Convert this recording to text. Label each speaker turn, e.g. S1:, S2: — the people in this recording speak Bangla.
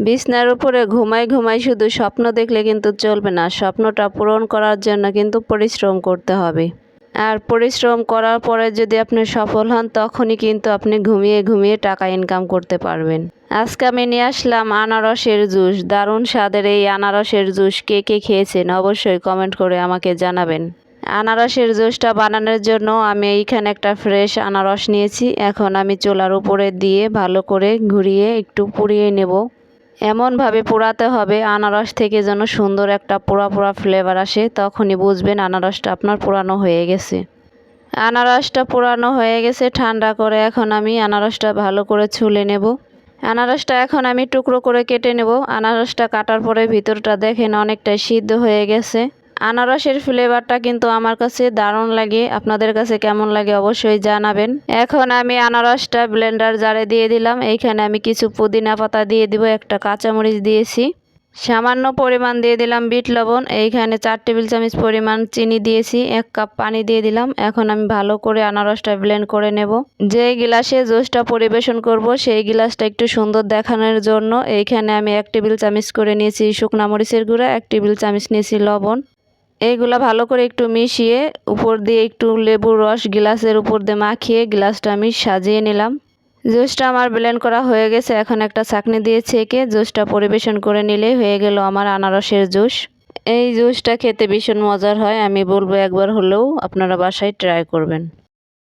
S1: বিছনার উপরে ঘুমাই ঘুমাই শুধু স্বপ্ন দেখলে কিন্তু চলবে না। স্বপ্নটা পূরণ করার জন্য কিন্তু পরিশ্রম করতে হবে। আর পরিশ্রম করার পরে যদি আপনি সফল হন, তখনই কিন্তু আপনি ঘুমিয়ে ঘুমিয়ে টাকা ইনকাম করতে পারবেন। আজকে আমি নিয়ে আসলাম আনারসের জুস। দারুণ স্বাদের এই আনারসের জুস কে কে খেয়েছেন অবশ্যই কমেন্ট করে আমাকে জানাবেন। আনারসের জুসটা বানানোর জন্য আমি এইখানে একটা ফ্রেশ আনারস নিয়েছি। এখন আমি চোলার উপরে দিয়ে ভালো করে ঘুরিয়ে একটু পুড়িয়ে নেব। এমনভাবে পোড়াতে হবে, আনারস থেকে যেন সুন্দর একটা পোড়া পোড়া ফ্লেভার আসে, তখনই বুঝবেন আনারসটা আপনার পোড়ানো হয়ে গেছে। আনারসটা পোড়ানো হয়ে গেছে, ঠান্ডা করে এখন আমি আনারসটা ভালো করে ছুলে নেব। আনারসটা এখন আমি টুকরো করে কেটে নেব। আনারসটা কাটার পরে ভিতরটা দেখেন অনেকটাই সিদ্ধ হয়ে গেছে। আনারসের ফ্লেভারটা কিন্তু আমার কাছে দারুণ লাগে। আপনাদের কাছে কেমন লাগে অবশ্যই জানাবেন। এখন আমি আনারসটা ব্লেন্ডার জারে দিয়ে দিলাম। এইখানে আমি কিছু পুদিনা পাতা দিয়ে দিব, একটা কাঁচামরিচ দিয়েছি। সামান্য পরিমাণ দিয়ে দিলাম বিট লবণ। এইখানে চার টেবিল চামচ পরিমাণ চিনি দিয়েছি, এক কাপ পানি দিয়ে দিলাম। এখন আমি ভালো করে আনারসটা ব্লেন্ড করে নেব। যে গিলাসে জুসটা পরিবেশন করব, সেই গিলাসটা একটু সুন্দর দেখানোর জন্য। এইখানে আমি এক টেবিল চামচ করে নিয়েছি শুকনা মরিচের গুঁড়া, এক টেবিল চামচ নিয়েছি লবণ। এইগুলা ভালো করে একটু মিশিয়ে উপর দিয়ে একটু লেবুর রস গ্লাসের উপর দিয়ে মাখিয়ে গ্লাসটা আমি সাজিয়ে নিলাম। জুসটা আমার ব্লেন্ড করা হয়ে গেছে, এখন একটা চাকনি দিয়ে ছেঁকে জুসটা পরিবেশন করে নিলেই হয়ে গেল আমার আনারসের জুস। এই জুসটা খেতে ভীষণ মজার হয়, আমি বলব একবার হলেও আপনারা বাসায় ট্রাই করবেন।